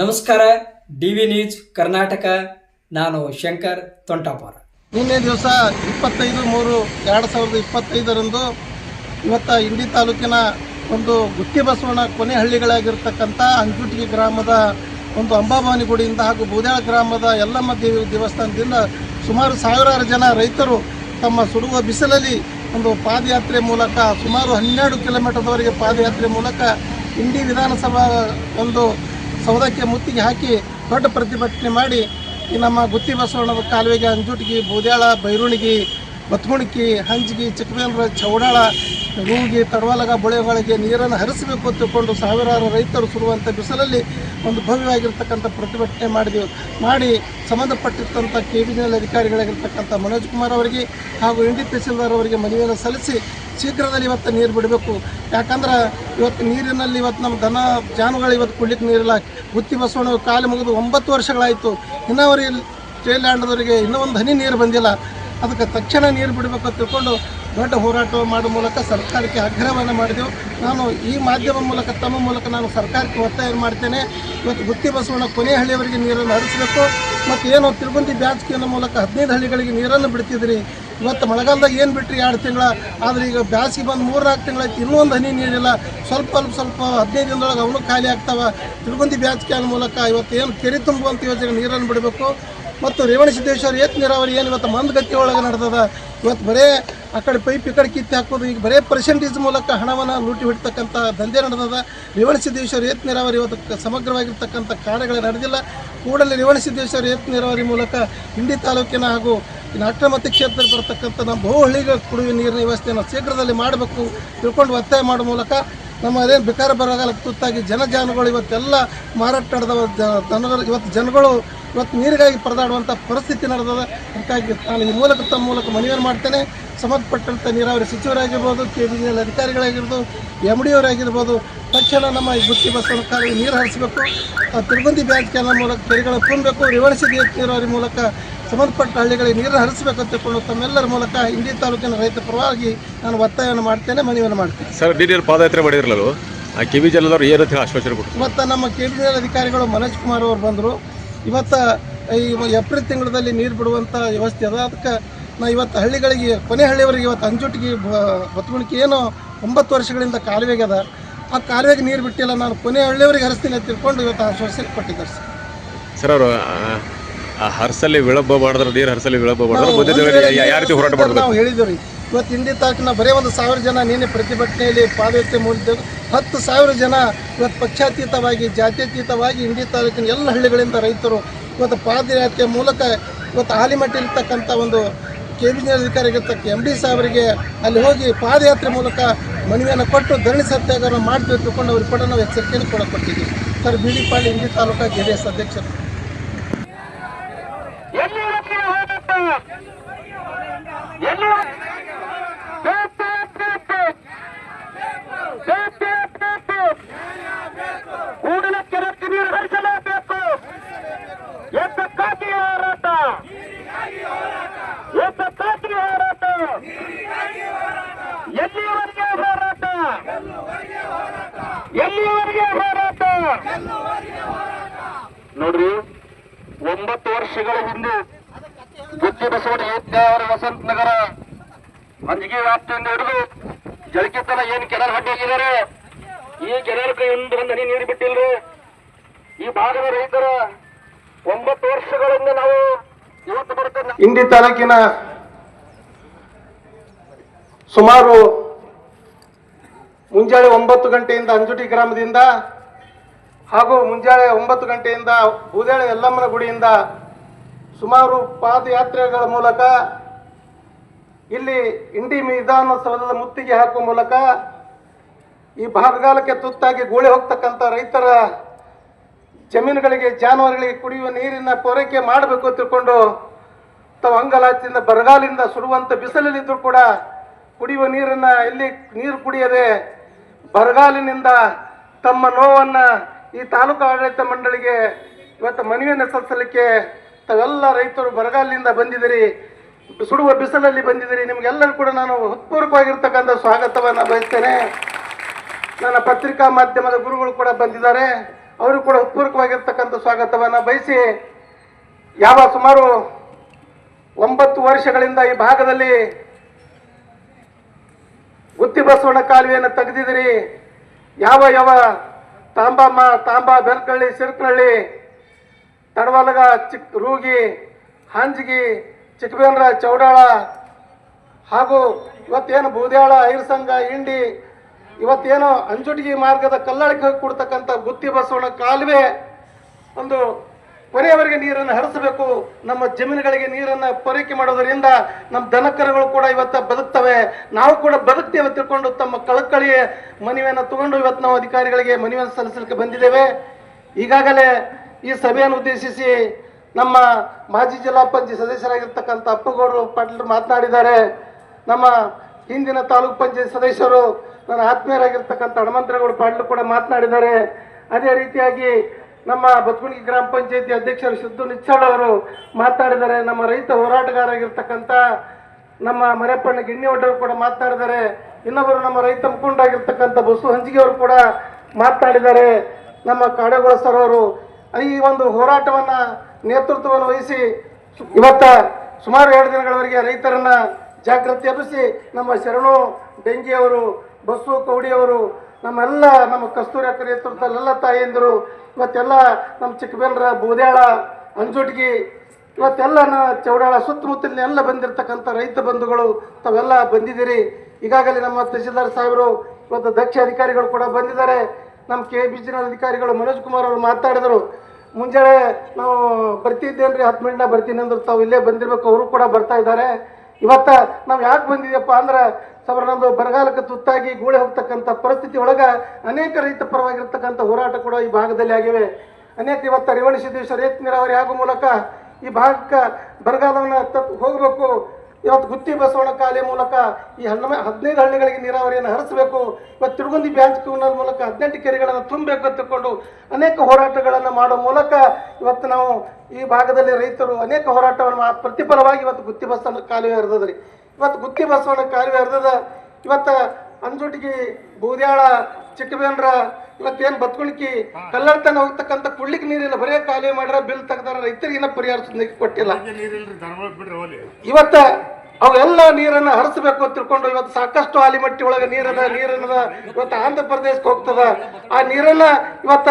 ನಮಸ್ಕಾರ D V news Karnataka. ನಾನು ಶಂಕರ್ ತೊಂಟಾಪುರ. ನಿನ್ನೆ ದಿವಸ ಇಪ್ಪತ್ತೈದು ಮೂರು ಎರಡು ಸಾವಿರದ ಇಪ್ಪತ್ತೈದರಂದು ಇವತ್ತು ಇಂಡಿ ತಾಲೂಕಿನ ಒಂದು ಗುತ್ತಿ ಬಸವಣ್ಣ ಕೊನೆ ಹಳ್ಳಿಗಳಾಗಿರ್ತಕ್ಕಂಥ ಅಂಜುಟಿಗೆ ಗ್ರಾಮದ ಒಂದು ಅಂಬಾಭವಾನಿ ಗುಡಿಯಿಂದ ಹಾಗೂ ಬೂದ್ಯಾಳ ಗ್ರಾಮದ ಯಲ್ಲಮ್ಮ ದೇವಿ ದೇವಸ್ಥಾನದಿಂದ ಸುಮಾರು ಸಾವಿರಾರು ಜನ ರೈತರು ತಮ್ಮ ಸುಡುವ ಬಿಸಿಲಲ್ಲಿ ಒಂದು ಪಾದಯಾತ್ರೆ ಮೂಲಕ ಸುಮಾರು ಹನ್ನೆರಡು ಕಿಲೋಮೀಟರ್ವರೆಗೆ ಪಾದಯಾತ್ರೆ ಮೂಲಕ ಇಂಡಿ ವಿಧಾನಸಭಾ ಒಂದು ಸೌದಕ್ಕೆ ಮುತ್ತಿಗೆ ಹಾಕಿ ದೊಡ್ಡ ಪ್ರತಿಭಟನೆ ಮಾಡಿ ಈ ನಮ್ಮ ಗುತ್ತಿ ಬಸವಣ್ಣದ ಕಾಲುವೆಗೆ ಅಂಜುಟಿಗಿ ಬೂದ್ಯಾಳ ಬೈರುಣಿಗಿ ಬತ್ಕುಣಿಕಿ ಹಂಜಿಗಿ ಚಿಕ್ಕಬೇಂದ್ರ ಚೌಡಾಳ ರೂಗಿ ತಡವಲಗ ಬೊಳೆಗಳಿಗೆ ನೀರನ್ನು ಹರಿಸಬೇಕು ಅಂತ ತಿಳ್ಕೊಂಡು ಸಾವಿರಾರು ರೈತರು ಸುರುವಂಥ ಬಿಸಿಲಲ್ಲಿ ಒಂದು ಭವ್ಯವಾಗಿರ್ತಕ್ಕಂಥ ಪ್ರತಿಭಟನೆ ಮಾಡಿದೆವು. ಮಾಡಿ ಸಂಬಂಧಪಟ್ಟಿರ್ತಂಥ ಕೆ ಬಿ ಅಧಿಕಾರಿಗಳಾಗಿರ್ತಕ್ಕಂಥ ಮನೋಜ್ ಕುಮಾರ್ ಅವರಿಗೆ ಹಾಗೂ ಇಂಡಿ ತಹಸೀಲ್ದಾರ್ ಅವರಿಗೆ ಮನವಿಯನ್ನು ಸಲ್ಲಿಸಿ ಶೀಘ್ರದಲ್ಲಿ ಇವತ್ತು ನೀರು ಬಿಡಬೇಕು. ಯಾಕಂದ್ರೆ ಇವತ್ತು ನೀರಿನಲ್ಲಿ ಇವತ್ತು ನಮ್ಮ ದನ ಜಾನುಗಳು ಇವತ್ತು ಕುಡ್ಲಿಕ್ಕೆ ನೀರಿಲ್ಲ. ಗುತ್ತಿ ಬಸವಣ್ಣ ಕಾಲು ಮುಗಿದು ಒಂಬತ್ತು ವರ್ಷಗಳಾಯಿತು. ಇನ್ನವರಿಗೆ ಜೈಲ್ಯಾಂಡದವರಿಗೆ ಇನ್ನೂ ಒಂದು ಹನಿ ನೀರು ಬಂದಿಲ್ಲ. ಅದಕ್ಕೆ ತಕ್ಷಣ ನೀರು ಬಿಡಬೇಕು ತಿಳ್ಕೊಂಡು ದೊಡ್ಡ ಹೋರಾಟ ಮಾಡುವ ಮೂಲಕ ಸರ್ಕಾರಕ್ಕೆ ಆಗ್ರಹವನ್ನು ಮಾಡಿದೆವು. ನಾನು ಈ ಮಾಧ್ಯಮ ಮೂಲಕ, ತಮ್ಮ ಮೂಲಕ ನಾನು ಸರ್ಕಾರಕ್ಕೆ ಒತ್ತಾಯ ಮಾಡ್ತೇನೆ. ಇವತ್ತು ಗುತ್ತಿ ಬಸವಣ್ಣ ಕೊನೆ ಹಳ್ಳಿಯವರಿಗೆ ನೀರನ್ನು ಹರಿಸಬೇಕು. ಮತ್ತು ಏನು ತಿರುಗುಂದಿ ಬ್ಯಾಚ್ಕಿನ ಮೂಲಕ ಹದಿನೈದು ಹಳ್ಳಿಗಳಿಗೆ ನೀರನ್ನು ಬಿಡ್ತಿದ್ರಿ. ಇವತ್ತು ಮಳೆಗಾಲದಾಗ ಏನು ಬಿಟ್ರಿ ಎರಡು ತಿಂಗಳ? ಆದರೆ ಈಗ ಬ್ಯಾಸಿಗೆ ಬಂದು ಮೂರು ನಾಲ್ಕು ತಿಂಗಳಾಯ್ತು ಇನ್ನೂ ಒಂದು ಹನಿ ನೀರಿಲ್ಲ. ಸ್ವಲ್ಪ ಸ್ವಲ್ಪ ಸ್ವಲ್ಪ ಹದಿನೈದು ದಿನದೊಳಗೆ ಅವನು ಖಾಲಿ ಆಗ್ತಾವೆ. ತಿರುಗುಂದಿ ಕ್ಯಾನ್ ಮೂಲಕ ಇವತ್ತು ಏನು ಕೆರೆ ತುಂಬುವಂಥ ಯೋಜನೆ ನೀರನ್ನು ಬಿಡಬೇಕು. ಮತ್ತು ರೇವಣ ಸಿದ್ದೇಶ್ವರ ಏತ್ ನೀರಾವರಿ ಏನು ಇವತ್ತು ಮಂದಗತಿ ಒಳಗೆ ನಡೆದದ? ಇವತ್ತು ಬರೇ ಆ ಕಡೆ ಪೈಪ್ ಈ ಕಡೆ ಕಿತ್ತಿ ಹಾಕೋದು, ಈಗ ಬರೇ ಪರ್ಸೆಂಟೇಜ್ ಮೂಲಕ ಹಣವನ್ನು ಲೂಟಿ ಹೊಡಿತಕ್ಕಂಥ ದಂಧೆ ನಡೆದದ ರೇವಣ ಸಿದ್ದೇಶ್ವರ ಏತ್ ನೀರಾವರಿ ಇವತ್ತು ಸಮಗ್ರವಾಗಿರ್ತಕ್ಕಂಥ ಕಾರ್ಯಗಳು ನಡೆದಿಲ್ಲ. ಕೂಡಲೇ ರೇವಣ ಸಿದ್ದೇಶ್ವರ ಏತ್ ನೀರಾವರಿ ಮೂಲಕ ಹಿಂಡಿ ತಾಲೂಕಿನ ಹಾಗೂ ಇನ್ನು ಅಕ್ರಮತಿ ಕ್ಷೇತ್ರದಲ್ಲಿ ಬರತಕ್ಕಂಥ ನಮ್ಮ ಬಹುಹಳ್ಳಿಗಳ ಕುಡಿಯುವ ನೀರಿನ ವ್ಯವಸ್ಥೆಯನ್ನು ಶೀಘ್ರದಲ್ಲಿ ಮಾಡಬೇಕು, ತಿಳ್ಕೊಂಡು ಒತ್ತಾಯ ಮಾಡುವ ಮೂಲಕ ನಮ್ಮ ಅದೇನು ಬಿಕಾರ ಬರಗಾಲಕ್ಕೆ ತುತ್ತಾಗಿ ಜನಜಾನುಗಳು ಇವತ್ತೆಲ್ಲ ಮಾರಾಟ ನಡೆದವ ಇವತ್ತು ಜನಗಳು ಇವತ್ತು ನೀರಿಗಾಗಿ ಪರದಾಡುವಂಥ ಪರಿಸ್ಥಿತಿ ನಡೆದದ. ಅದಕ್ಕಾಗಿ ನಾನು ಈ ಮೂಲಕ ತಮ್ಮ ಮೂಲಕ ಮನವಿಯನ್ನು ಮಾಡ್ತೇನೆ. ಸಂಬಂಧಪಟ್ಟಂಥ ನೀರಾವರಿ ಸಚಿವರಾಗಿರ್ಬೋದು ಕೆ ಬಿ ಎಲ್ ಅಧಿಕಾರಿಗಳಾಗಿರ್ಬೋದು ಎಂ ಡಿ ಅವರಾಗಿರ್ಬೋದು ತಕ್ಷಣ ನಮ್ಮ ಈ ಬುತ್ತಿ ಕಾಲಿಗೆ ನೀರು ಹರಿಸಬೇಕು. ತಿರುಗುಂದಿ ಬ್ಯಾಂಕ್ ಮೂಲಕ ಕೆರೆಗಳ ತುಂಬಬೇಕು ರಿವರ್ಸಿದ ನೀರಾವರಿ ಮೂಲಕ ಸಂಬಂಧಪಟ್ಟ ಹಳ್ಳಿಗಳಿಗೆ ನೀರು ಹರಿಸಬೇಕು ಅಂತ ತಿಳ್ಕೊಂಡು ತಮ್ಮೆಲ್ಲರ ಮೂಲಕ ಇಂಡಿ ತಾಲೂಕಿನ ರೈತ ಪರವಾಗಿ ನಾನು ಒತ್ತಾಯವನ್ನು ಮಾಡ್ತೇನೆ ಮನವಿಯನ್ನು ಮಾಡ್ತೇನೆ. ಸರ್ ಡಿ ಪಾದಯಾತ್ರೆ ಮಾಡಿದ್ರಲ್ಲ ಆ ಕಿವಿ ಜಲ್ಲದವರು ಏನಂತ ಆಶ್ವಾಸನೆ ಕೊಟ್ಟರು ಇವತ್ತು ನಮ್ಮ ಕೆ ಎಲ್ ಅಧಿಕಾರಿಗಳು ಮನೋಜ್ ಕುಮಾರ್ ಅವರು ಬಂದರು. ಇವತ್ತು ಈ ಏಪ್ರಿಲ್ ತಿಂಗಳಲ್ಲಿ ನೀರು ಬಿಡುವಂಥ ವ್ಯವಸ್ಥೆ ಅದ. ಅದಕ್ಕೆ ನಾ ಇವತ್ತು ಹಳ್ಳಿಗಳಿಗೆ ಕೊನೆ ಹಳ್ಳಿಯವರಿಗೆ ಇವತ್ತು ಅಂಜುಟಿಗೆ ಬತ್ಗುಣಿಕೆ ಏನು ಒಂಬತ್ತು ವರ್ಷಗಳಿಂದ ಕಾಲುವೆಗೆ ಅದ. ಆ ಕಾಲುವೆಗೆ ನೀರು ಬಿಟ್ಟಿಲ್ಲ. ನಾನು ಕೊನೆ ಹಳ್ಳಿಯವರಿಗೆ ಹರಿಸ್ತೀನಿ ಅಂತ ತಿಳ್ಕೊಂಡು ಇವತ್ತು ಆಶ್ವಾಸನೆ ಕೊಟ್ಟಿದ್ದಾರೆ ಸರ್. ಸರ್ ಅವರು ಆ ಹರ್ಸಲ್ಲಿ ವಿಳಂಬ ಮಾಡಿದ್ರೆ ನೀರು ಹರ್ಸಲ್ಲಿ ವಿಳಂಬ ಮಾಡಿದ್ರೆ ನಾವು ಮುಂದಿನ ದಿನಗಳಲ್ಲಿ ಯಾ- ಯಾವ ರೀತಿ ಹೋರಾಟ ಮಾಡಬೇಕು? ನಾವು ಹೇಳಿದ್ರಿ ಇವತ್ತು ಇಂಡಿ ತಾಲೂಕಿನ ಬರೀ ಒಂದು ಸಾವಿರ ಜನ ನಿನ್ನೆ ಪ್ರತಿಭಟನೆಯಲ್ಲಿ ಪಾದಯಾತ್ರೆ ಮೂಡಿದ್ದೇವೆ ಹತ್ತು ಸಾವಿರ ಜನ ಇವತ್ತು ಪಕ್ಷಾತೀತವಾಗಿ ಜಾತ್ಯತೀತವಾಗಿ ಇಂಡಿ ತಾಲೂಕಿನ ಎಲ್ಲ ಹಳ್ಳಿಗಳಿಂದ ರೈತರು ಇವತ್ತು ಪಾದಯಾತ್ರೆ ಮೂಲಕ ಇವತ್ತು ಆಲಿಮಟ್ಟಿರ್ತಕ್ಕಂಥ ಒಂದು ಕೆ ಬಿ ಅಧಿಕಾರಿಗಿರ್ತಕ್ಕ ಎಂ ಡಿ ಸಾಹೇಬರಿಗೆ ಅಲ್ಲಿ ಹೋಗಿ ಪಾದಯಾತ್ರೆ ಮೂಲಕ ಮನವಿಯನ್ನು ಕೊಟ್ಟು ಧರಣಿ ಸತ್ಯಾಗ್ರಹ ಮಾಡ್ತೀವಿ ತಿಳ್ಕೊಂಡು ಅವ್ರಿಗೆ ಕೂಡ ನಾವು ಎಚ್ಚರಿಕೆಯನ್ನು ಕೂಡ ಕೊಟ್ಟಿದ್ದೀವಿ. ಸರ್ ಪಾಳಿ Indi taluka J D S ಅಧ್ಯಕ್ಷರು ಎಲ್ಲಿವರೆಗೆ ಹೋರಾಟ ಎಲ್ಲಿ ಬೇಕು, ಬೇಕು. ಬೇಕು, ಬೇಕು. ಕೂಡಲೇ ಕೆರೆಕ್ಕೆ ನೀರು ಹರಿಸಲೇಬೇಕು ಏತಕ್ಕಾಗಿ ಹೋರಾಟ ಏತಕ್ಕಾಗಿ ಹೋರಾಟ ಎಲ್ಲಿವರೆಗೆ ಹೋರಾಟ ಎಲ್ಲಿವರೆಗೆ ಹೋರಾಟ ನೋಡ್ರಿ ಒಂಬತ್ತು ವರ್ಷಗಳ ಹಿಂದೆ ಗುತ್ತಿ ಬಸವಣ್ಣ ಯತ್ನಾವರ ವಸಂತ ನಗರ ವ್ಯಾಪ್ತಿಯಿಂದ ಹಿಡಿದು ಜಳಕಿತನ ಏನ್ ಕೆನಲ್ ಹಡ್ಡಿ ಹೋಗಿದ್ದಾರೆ ಈ ಕೆನಾಲ್ಗೆ ಒಂದು ಒಂದು ಹನಿ ನೀರು ಬಿಟ್ಟಿಲ್ರಿ ಈ ಭಾಗದ ರೈತರ ಒಂಬತ್ತು ವರ್ಷಗಳಿಂದ ನಾವು ಇವತ್ತು ಬರುತ್ತೆ ಇಂಡಿ ತಾಲೂಕಿನ ಸುಮಾರು ಮುಂಜಾನೆ ಒಂಬತ್ತು ಗಂಟೆಯಿಂದ ಅಂಜುಟಿ ಗ್ರಾಮದಿಂದ ಹಾಗೂ ಮುಂಜಾನೆ ಒಂಬತ್ತು ಗಂಟೆಯಿಂದ ಬೂದೇಳೆ ಯಲ್ಲಮ್ಮನ ಗುಡಿಯಿಂದ ಸುಮಾರು ಪಾದಯಾತ್ರೆಗಳ ಮೂಲಕ, ಇಲ್ಲಿ ಇಂಡಿ ವಿಧಾನಸೌಧದ ಮುತ್ತಿಗೆ ಹಾಕುವ ಮೂಲಕ, ಈ ಬರಗಾಲಕ್ಕೆ ತುತ್ತಾಗಿ ಗೋಳಿ ಹೋಗ್ತಕ್ಕಂಥ ರೈತರ ಜಮೀನುಗಳಿಗೆ, ಜಾನುವಾರುಗಳಿಗೆ ಕುಡಿಯುವ ನೀರಿನ ಪೂರೈಕೆ ಮಾಡಬೇಕು ತಿಳ್ಕೊಂಡು, ತಾವು ಅಂಗಲಾಚಿಂದ ಬರಗಾಲಿಂದ ಸುಡುವಂಥ ಬಿಸಿಲಲ್ಲಿದ್ದರೂ ಕೂಡ ಕುಡಿಯುವ ನೀರನ್ನ ಇಲ್ಲಿ ನೀರು ಕುಡಿಯದೆ ಬರಗಾಲಿನಿಂದ ತಮ್ಮ ನೋವನ್ನು ಈ ತಾಲೂಕು ಆಡಳಿತ ಮಂಡಳಿಗೆ ಇವತ್ತು ಮನವಿಯನ್ನು ಸಲ್ಲಿಸಲಿಕ್ಕೆ ತಾವೆಲ್ಲ ರೈತರು ಬರಗಾಲದಿಂದ ಬಂದಿದ್ದೀರಿ, ಸುಡುವ ಬಿಸಿಲಲ್ಲಿ ಬಂದಿದ್ದೀರಿ, ನಿಮಗೆಲ್ಲರೂ ಕೂಡ ನಾನು ಹೃತ್ಪೂರ್ವಕವಾಗಿರ್ತಕ್ಕಂಥ ಸ್ವಾಗತವನ್ನು ಬಯಸ್ತೇನೆ. ನನ್ನ ಪತ್ರಿಕಾ ಮಾಧ್ಯಮದ ಗುರುಗಳು ಕೂಡ ಬಂದಿದ್ದಾರೆ, ಅವರು ಕೂಡ ಹೃತ್ಪೂರ್ವಕವಾಗಿರ್ತಕ್ಕಂಥ ಸ್ವಾಗತವನ್ನು ಬಯಸಿ, ಯಾವ ಸುಮಾರು ಒಂಬತ್ತು ವರ್ಷಗಳಿಂದ ಈ ಭಾಗದಲ್ಲಿ ಗುತ್ತಿ ಬಸವಣ್ಣ ಕಾಲುವೆಯನ್ನು ತೆಗೆದಿದ್ದೀರಿ. ಯಾವ ಯಾವ ತಾಂಬಾ ಮಾ ತಾಂಬಾ ಬೆರ್ಕಳ್ಳಿ ಸಿರ್ಕನಹಳ್ಳಿ ತಡವಲಗ ಚಿಕ್ ರೂಗಿ, ಹಾಂಜಿಗಿ ಚಿಕ್ಕಬೇಂದ್ರ ಚೌಡಾಳ ಹಾಗೂ ಇವತ್ತೇನು ಬೂದ್ಯಾಳ ಐರ್ಸಂಗ ಇಂಡಿ ಇವತ್ತೇನು ಅಂಜುಟಿಗಿ ಮಾರ್ಗದ ಕಲ್ಲಳಿಗೆ ಹೋಗಿ ಕೊಡ್ತಕ್ಕಂಥ ಗುತ್ತಿ ಬಸವಣ ಕಾಲುವೆ, ಒಂದು ಕೊನೆಯವರೆಗೆ ನೀರನ್ನು ಹರಿಸಬೇಕು. ನಮ್ಮ ಜಮೀನುಗಳಿಗೆ ನೀರನ್ನು ಪೂರೈಕೆ ಮಾಡೋದರಿಂದ ನಮ್ಮ ದನಕರುಗಳು ಕೂಡ ಇವತ್ತು ಬದುಕ್ತವೆ. ನಾವು ಕೂಡ ಬದುಕ್ತೇವೆ ತಿಳ್ಕೊಂಡು ತಮ್ಮ ಕಳಕಳಿಯ ಮನವಿಯನ್ನು ತಗೊಂಡು ಇವತ್ತು ನಾವು ಅಧಿಕಾರಿಗಳಿಗೆ ಮನವಿಯನ್ನು ಸಲ್ಲಿಸಲಿಕ್ಕೆ ಬಂದಿದ್ದೇವೆ. ಈಗಾಗಲೇ ಈ ಸಭೆಯನ್ನು ಉದ್ದೇಶಿಸಿ ನಮ್ಮ ಮಾಜಿ ಜಿಲ್ಲಾ ಪಂಚಾಯತ್ ಸದಸ್ಯರಾಗಿರ್ತಕ್ಕಂಥ ಅಪ್ಪಗೌಡರು ಪಾಟೀಲರು ಮಾತನಾಡಿದ್ದಾರೆ. ನಮ್ಮ ಹಿಂದಿನ ತಾಲೂಕ್ ಪಂಚಾಯತ್ ಸದಸ್ಯರು, ನನ್ನ ಆತ್ಮೀಯರಾಗಿರ್ತಕ್ಕಂಥ ಹನುಮಂತರೇಗೌಡ ಪಾಟೀಲ್ ಕೂಡ ಮಾತನಾಡಿದ್ದಾರೆ. ಅದೇ ರೀತಿಯಾಗಿ ನಮ್ಮ ಬತ್ಗುಣಿಗೆ ಗ್ರಾಮ ಪಂಚಾಯತಿ ಅಧ್ಯಕ್ಷರು ಸಿದ್ದು ನಿಚ್ಚಾಳ್ ಅವರು ಮಾತನಾಡಿದ್ದಾರೆ. ನಮ್ಮ ರೈತ ಹೋರಾಟಗಾರರಾಗಿರ್ತಕ್ಕಂಥ ನಮ್ಮ ಮರೆಪ್ಪಣ್ಣ ಗಿಣ್ಣಿವಡ್ಡರು ಕೂಡ ಮಾತನಾಡಿದ್ದಾರೆ. ಇನ್ನೊಬ್ಬರು ನಮ್ಮ ರೈತ ಮುಖಂಡರಾಗಿರ್ತಕ್ಕಂಥ ಬಸು ಹಂಜಿಗೆ ಅವರು ಕೂಡ ಮಾತನಾಡಿದ್ದಾರೆ. ನಮ್ಮ ಕಾಡೇಗೋಳ ಸರ್ ಅವರು ಈ ಒಂದು ಹೋರಾಟವನ್ನು ನೇತೃತ್ವವನ್ನು ವಹಿಸಿ ಇವತ್ತ ಸುಮಾರು ಎರಡು ದಿನಗಳವರೆಗೆ ರೈತರನ್ನ ಜಾಗೃತಿ ಎಬ್ಬಿಸಿ ನಮ್ಮ ಶರಣು ಡೆಂಗಿಯವರು ಬಸ್ಸು ಕೌಡಿಯವರು ನಮ್ಮೆಲ್ಲ ನಮ್ಮ ಕಸ್ತೂರಿ ಅಕ್ಕ ನೇತೃತ್ವದಲ್ಲೆಲ್ಲ ತಾಯಿಯಂದರು ಇವತ್ತೆಲ್ಲ ನಮ್ಮ ಚಿಕ್ಕಬೇಲ್ರ ಬೂದ್ಯಾಳ, ಅಂಜುಟ್ಗಿ, ಇವತ್ತೆಲ್ಲ ಚೌಡಾಳ ಸುತ್ತಮುತ್ತಲಿನ ಎಲ್ಲ ಬಂದಿರತಕ್ಕಂಥ ರೈತ ಬಂಧುಗಳು ತಾವೆಲ್ಲ ಬಂದಿದ್ದೀರಿ. ಈಗಾಗಲೇ ನಮ್ಮ ತಹಸೀಲ್ದಾರ್ ಸಾಹೇಬರು, ಇವತ್ತು ದಕ್ಷ ಅಧಿಕಾರಿಗಳು ಕೂಡ ಬಂದಿದ್ದಾರೆ. ನಮ್ಮ ಕೆ ಬಿ ಅಧಿಕಾರಿಗಳು ಮನೋಜ್ ಕುಮಾರ್ ಅವರು ಮಾತಾಡಿದರು, ಮುಂಜಾನೆ ನಾವು ಬರ್ತಿದ್ದೇನ್ರಿ, ಹತ್ತು ಮಿನಿಟ್ನ ಬರ್ತೀನಿ ಅಂದ್ರೆ, ತಾವು ಇಲ್ಲೇ ಬಂದಿರ್ಬೇಕು, ಅವರು ಕೂಡ ಬರ್ತಾ ಇದ್ದಾರೆ. ಇವತ್ತ ನಾವು ಯಾಕೆ ಬಂದಿದ್ಯಪ್ಪ ಅಂದ್ರೆ, ಸಬರ ನಮ್ಮದು ಬರಗಾಲಕ್ಕೆ ತುತ್ತಾಗಿ ಗೂಳೆ ಹೋಗ್ತಕ್ಕಂಥ ಪರಿಸ್ಥಿತಿ ಒಳಗೆ ಅನೇಕ ರೈತ ಪರವಾಗಿರ್ತಕ್ಕಂಥ ಹೋರಾಟ ಕೂಡ ಈ ಭಾಗದಲ್ಲಿ ಆಗಿವೆ. ಅನೇಕ ಇವತ್ತು ರೇವಣ ಸಿದ್ದೇಶ್ವರ, ಏತ್ ನೀರಾವರಿ ಆಗುವ ಮೂಲಕ ಈ ಭಾಗಕ್ಕೆ ಬರಗಾಲವನ್ನು ಹೋಗಬೇಕು. ಇವತ್ತು ಗುತ್ತಿ ಬಸವಣ್ಣ ಕಾಲೆ ಮೂಲಕ ಈ ಹಣ್ಣ ಹದಿನೈದು ಹಳ್ಳಿಗಳಿಗೆ ನೀರಾವರಿಯನ್ನು ಹರಿಸಬೇಕು, ಇವತ್ತು ತಿರುಗುಂದಿ ಬ್ಯಾಂಕ್ ಕ್ಯೂನಲ್ ಮೂಲಕ ಹದಿನೆಂಟು ಕೆರೆಗಳನ್ನು ತುಂಬಬೇಕು ಅಂತಕೊಂಡು ಅನೇಕ ಹೋರಾಟಗಳನ್ನು ಮಾಡೋ ಮೂಲಕ ಇವತ್ತು ನಾವು ಈ ಭಾಗದಲ್ಲಿ ರೈತರು ಅನೇಕ ಹೋರಾಟವನ್ನು ಪ್ರತಿಫಲವಾಗಿ ಇವತ್ತು ಗುತ್ತಿ ಬಸವಣ್ಣ ಕಾಲುವೆ ಹರಿದದ್ರಿ ಇವತ್ತು ಗುತ್ತಿ ಬಸವಣ್ಣ ಕಾಲುವೆ ಹರಿದದ, ಇವತ್ತು ಅಂಜುಟಿಗೆ ಬೂದ್ಯಾಳ ಚಿಕ್ಕಬೇಂದ್ರ ಇವತ್ತೇನು ಬತ್ಕೊಳಿಕಿ ಕಲ್ಲಡ್ತನ ಹೋಗ್ತಕ್ಕಂಥ ಕುಡ್ಲಿಕ್ಕೆ ನೀರಿಲ್ಲ ಬರೇ ಖಾಲಿ ಮಾಡ್ರ ಬಿಲ್ ತೆಗ್ದಾರ ರೈತರಿಗೆ ಇನ್ನೂ ಪರಿಹಾರ ಕೊಟ್ಟಿಲ್ಲ. ಇವತ್ತ ಅವೆಲ್ಲ ನೀರನ್ನ ಹರಿಸಬೇಕು ಅಂತ ತಿಳ್ಕೊಂಡು ಇವತ್ತು ಸಾಕಷ್ಟು ಆಲಿಮಟ್ಟಿ ಒಳಗೆ ನೀರದ ನೀರನ್ನದ ಇವತ್ತು ಆಂಧ್ರ ಪ್ರದೇಶಕ್ಕೆ ಹೋಗ್ತದ. ಆ ನೀರನ್ನ ಇವತ್ತ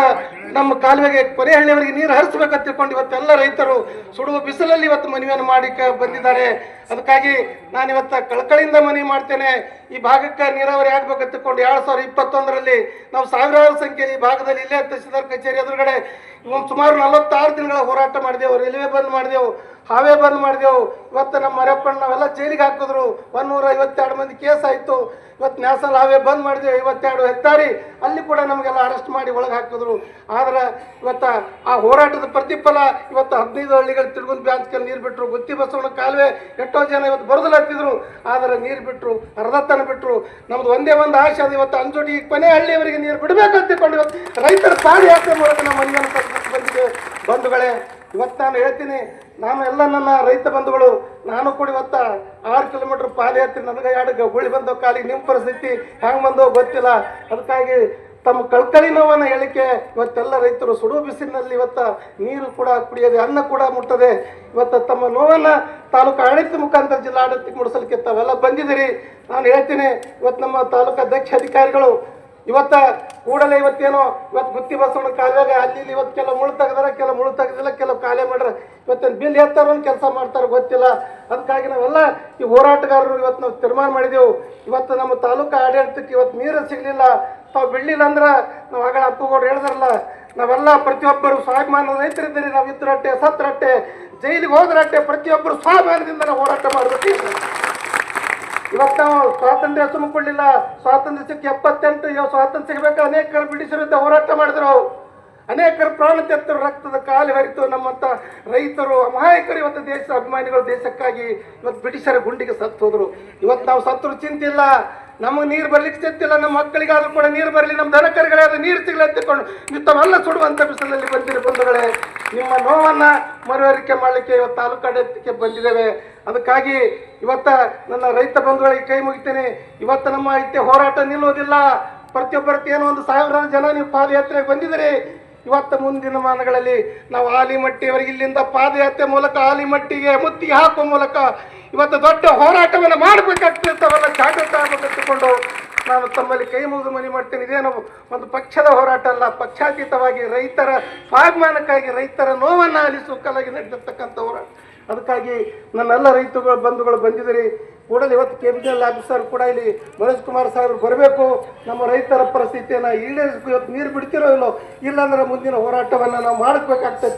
ನಮ್ಮ ಕಾಲುವೆಗೆ ಕೊನೆಹಳ್ಳಿಯವರಿಗೆ ನೀರು ಹರಿಸ್ಬೇಕಂತ ತಿಳ್ಕೊಂಡು ಇವತ್ತೆಲ್ಲ ರೈತರು ಸುಡುವ ಬಿಸಿಲಲ್ಲಿ ಇವತ್ತು ಮನವಿಯನ್ನು ಮಾಡಿ ಕ- ಬಂದಿದ್ದಾರೆ. ಅದಕ್ಕಾಗಿ ನಾನು ಇವತ್ತ ಕಳಕಳಿಯಿಂದ ಮನವಿ ಮಾಡ್ತೇನೆ. ಈ ಭಾಗಕ್ಕೆ ನೀರಾವರಿ ಆಗ್ಬೇಕು ಅಂತಕೊಂಡು ಎರಡು ಸಾವಿರದ ಇಪ್ಪತ್ತೊಂದರಲ್ಲಿ ನಾವು ಸಾವಿರಾರು ಸಂಖ್ಯೆ ಈ ಭಾಗದಲ್ಲಿ ಇಲ್ಲೇ ತಹಸೀಲ್ದಾರ್ ಕಚೇರಿ ಎದುರುಗಡೆ ಒಂದು ಸುಮಾರು ನಲವತ್ತಾರು ದಿನಗಳ ಹೋರಾಟ ಮಾಡಿದೆವು ರೈಲ್ವೆ ಬಂದ್ ಮಾಡಿದೆವು ಹಾವೇ ಬಂದ್ ಮಾಡಿದೆವು. ಇವತ್ತು ನಮ್ಮ ಮರಪ್ಪಣ್ಣ ನಾವೆಲ್ಲ ಜೈಲಿಗೆ ಹಾಕಿದ್ರು. ಒಂದೂರ ಐವತ್ತೆರಡು ಮಂದಿ ಕೇಸ್ ಆಯಿತು. ಇವತ್ತು ನ್ಯಾಷನಲ್ ಹಾವೇ ಬಂದ್ ಮಾಡಿದ್ವಿ ಐವತ್ತೆರಡು ಹೆದ್ದಾರಿ ಅಲ್ಲಿ ಕೂಡ ನಮಗೆಲ್ಲ ಅರೆಸ್ಟ್ ಮಾಡಿ ಒಳಗೆ ಹಾಕಿದ್ರು. ಆದ್ರೆ ಇವತ್ತ ಆ ಹೋರಾಟದ ಪ್ರತಿಫಲ ಇವತ್ತು ಹದಿನೈದು ಹಳ್ಳಿಗಳು ತಿರುಗುಂದು ಬ್ಯಾಂಚ್ಗೆ ನೀರು ಬಿಟ್ಟರು ಗುತ್ತಿ ಬಸವನ ಕಾಲುವೆ ಎಷ್ಟೋ ಜನ ಇವತ್ತು ಬರದಲತ್ತಿದ್ರು ಆದರೆ ನೀರು ಬಿಟ್ಟರು ಅರ್ಧತನ ಬಿಟ್ಟರು ನಮ್ದು ಒಂದೇ ಒಂದು ಆಶೆ ಅದು ಇವತ್ತು ಅಂಜೋಡಿ ಕೊನೆ ಹಳ್ಳಿಯವರಿಗೆ ನೀರು ಬಿಡಬೇಕಂತ ತಿಳ್ಕೊಂಡು ಇವತ್ತು ರೈತರ ಪಾದಯಾತ್ರೆ ಮೂಲಕ ನಮ್ಮ ಮನೆಯನ್ನು ಬಂದಿದೆ. ಬಂಧುಗಳೇ ಇವತ್ತು ನಾನು ಹೇಳ್ತೀನಿ, ನಾನು ಎಲ್ಲ ನನ್ನ ರೈತ ಬಂಧುಗಳು, ನಾನು ಕೂಡ ಇವತ್ತ ಆರು ಕಿಲೋಮೀಟರ್ ಪಾದಯಾತ್ರೆ ನನಗೆ ಎರಡು ಗುಳಿ ಬಂದೋ ಕಾಲಿಗೆ ನಿಮ್ಮ ಪರಿಸ್ಥಿತಿ ಹೆಂಗೆ ಬಂದೋ ಗೊತ್ತಿಲ್ಲ. ಅದಕ್ಕಾಗಿ ತಮ್ಮ ಕಳ್ಕಳಿ ನೋವನ್ನು ಹೇಳಿಕೆ, ಇವತ್ತೆಲ್ಲ ರೈತರು ಸುಡು ಬಿಸಿಲಿನಲ್ಲಿ ಇವತ್ತ ನೀರು ಕೂಡ ಕುಡಿಯೋದೆ, ಅನ್ನ ಕೂಡ ಮುಟ್ಟದೆ. ಇವತ್ತು ತಮ್ಮ ನೋವನ್ನು ತಾಲೂಕು ಆಡಳಿತ ಮುಖಾಂತರ ಜಿಲ್ಲಾಡಳಿತಕ್ಕೆ ಮುಡಿಸಲಿಕ್ಕೆ ತಾವೆಲ್ಲ ಬಂದಿದ್ದೀರಿ. ನಾನು ಹೇಳ್ತೀನಿ, ಇವತ್ತು ನಮ್ಮ ತಾಲೂಕು ಅಧ್ಯಕ್ಷ ಅಧಿಕಾರಿಗಳು ಇವತ್ತ ಕೂಡಲೇ ಇವತ್ತೇನೋ ಇವತ್ತು ಗುತ್ತಿ ಬಸವಣ್ಣ ಕಾಲುವಾಗ ಅಲ್ಲಿ ಇವತ್ತು ಕೆಲವು ಮುಳು ತೆಗೆದಾರ, ಕೆಲವು ಮುಳು ತೆಗೆದಿಲ್ಲ, ಕೆಲವು ಕಾಲೇ ಮಾಡ್ರೆ ಇವತ್ತೇನು ಬಿಲ್ ಎತ್ತಾರೋ ಕೆಲಸ ಮಾಡ್ತಾರೆ ಗೊತ್ತಿಲ್ಲ. ಅದಕ್ಕಾಗಿ ನಾವೆಲ್ಲ ಈ ಹೋರಾಟಗಾರರು ಇವತ್ತು ನಾವು ತೀರ್ಮಾನ ಮಾಡಿದೆವು. ಇವತ್ತು ನಮ್ಮ ತಾಲೂಕು ಆಡಳಿತಕ್ಕೆ ಇವತ್ತು ನೀರು ಸಿಗಲಿಲ್ಲ. ತಾವು ಬಿಡ್ಲಿಲ್ಲ ಅಂದ್ರೆ ನಾವು ಆಗ ಅಪ್ಪಗೌಡ್ರು ಹೇಳಿದ್ರಲ್ಲ, ನಾವೆಲ್ಲ ಪ್ರತಿಯೊಬ್ಬರು ಸ್ವಾಭಿಮಾನ ರೈತರಿದ್ದೀರಿ, ನಾವು ಇದ್ರಟ್ಟೆ ಸತ್ತರಟ್ಟೆ ಜೈಲಿಗೆ ಹೋದ್ರಟ್ಟೆ ಪ್ರತಿಯೊಬ್ಬರು ಸ್ವಾಭಿಮಾನದಿಂದ ನಾವು ಹೋರಾಟ ಮಾಡಬೇಕು. ಇವತ್ತು ನಾವು ಸ್ವಾತಂತ್ರ್ಯ ತುಂಬಿಕೊಳ್ಳಿಲ್ಲ ಸ್ವಾತಂತ್ರ್ಯ ಸಿಕ್ಕಿ ಎಪ್ಪತ್ತೆಂಟು ಸ್ವಾತಂತ್ರ್ಯ ಸಿಗಬೇಕು. ಅನೇಕರು ಬ್ರಿಟಿಷರ ವಿರುದ್ಧ ಹೋರಾಟ ಮಾಡಿದ್ರು ಅನೇಕರು ಪ್ರಾಣ ತೆತ್ತರು, ರಕ್ತದ ಕಾಲು ಹರಿತು ನಮ್ಮಂತ ರೈತರು, ಅಮಾಯಕರು ಇವತ್ತು ದೇಶದ ಅಭಿಮಾನಿಗಳು ದೇಶಕ್ಕಾಗಿ ಇವತ್ತು ಬ್ರಿಟಿಷರ ಗುಂಡಿಗೆ ಸತ್ತು ಹೋದರು. ಇವತ್ತು ನಾವು ಸತ್ರು ಚಿಂತಿಲ್ಲ ನಮಗೆ ನೀರು ಬರ್ಲಿಕ್ಕೆ ಸಿಗ್ತಿಲ್ಲ, ನಮ್ಮ ಮಕ್ಕಳಿಗಾದ್ರೂ ಕೂಡ ನೀರು ಬರಲಿ, ನಮ್ಮ ದನಕರುಗಳಾದ್ರೂ ನೀರು ಸಿಗಲಿ ಎತ್ತಿಕೊಂಡು ನೀವು ಸುಡುವಂತ ಬಿಸಿಲಲ್ಲಿ ಬಂದಿರಿ ಬಂಧುಗಳೇ. ನಿಮ್ಮ ನೋವನ್ನು ಮರುವರಿಕೆ ಮಾಡಲಿಕ್ಕೆ ಇವತ್ತು ತಾಲೂಕು ಆಡಳಿತಕ್ಕೆ ಬಂದಿದ್ದೇವೆ. ಅದಕ್ಕಾಗಿ ಇವತ್ತ ನನ್ನ ರೈತ ಬಂಧುಗಳಿಗೆ ಕೈ ಮುಗಿತೇನೆ. ಇವತ್ತು ನಮ್ಮ ಇತ್ತೆ ಹೋರಾಟ ನಿಲ್ಲುವುದಿಲ್ಲ ಪ್ರತಿಯೊಬ್ಬರ ಏನೋ ಒಂದು ಸಾವಿರಾರು ಜನ ನೀವು ಪಾದಯಾತ್ರೆಗೆ ಬಂದಿದ್ದೀರಿ. ಇವತ್ತು ಮುಂದಿನ ಮಾನಗಳಲ್ಲಿ ನಾವು ಆಲಿಮಟ್ಟಿಯವರಿಗೆ ಇಲ್ಲಿಂದ ಪಾದಯಾತ್ರೆ ಮೂಲಕ ಆಲಿಮಟ್ಟಿಗೆ ಮುತ್ತಿ ಹಾಕುವ ಮೂಲಕ ಇವತ್ತು ದೊಡ್ಡ ಹೋರಾಟವನ್ನು ಮಾಡಬೇಕಾಗ್ತಿರ್ತಾವಲ್ಲ ತಾವೆಲ್ಲ ಕಟ್ಟಿಕೊಂಡು ನಾನು ತಮ್ಮಲ್ಲಿ ಕೈ ಮುಗಿದು ಮನೆ ಮಾಡ್ತೇನೆ ಇದೇನು ಒಂದು ಪಕ್ಷದ ಹೋರಾಟ ಅಲ್ಲ, ಪಕ್ಷಾತೀತವಾಗಿ ರೈತರ ಸ್ವಾಭಿಮಾನಕ್ಕಾಗಿ ರೈತರ ನೋವನ್ನು ಆಲಿಸುವ ಕಲಾಗಿ ನಡೆದಿರ್ತಕ್ಕಂಥ ಹೋರಾಟ. ಅದಕ್ಕಾಗಿ ನನ್ನೆಲ್ಲ ರೈತಗಳು ಬಂಧುಗಳು ಬಂದಿದ್ದೀರಿ. ಕೂಡಲೇ ಇವತ್ತು ಕೆ ಬಿ ಎಲ್ ಆಫೀಸರ್ ಕೂಡ ಇಲ್ಲಿ ಮನೋಜ್ ಕುಮಾರ್ ಸಾಹೇಬರು ಬರಬೇಕು. ನಮ್ಮ ರೈತರ ಪರಿಸ್ಥಿತಿಯನ್ನು ಈಡೇರಿಸಬೇಕು. ಇವತ್ತು ನೀರು ಬಿಡ್ತಿರೋ ಇಲ್ಲೋ? ಇಲ್ಲಾಂದ್ರೆ ಮುಂದಿನ ಹೋರಾಟವನ್ನು ನಾವು ಮಾಡಬೇಕಾಗ್ತೈತಿ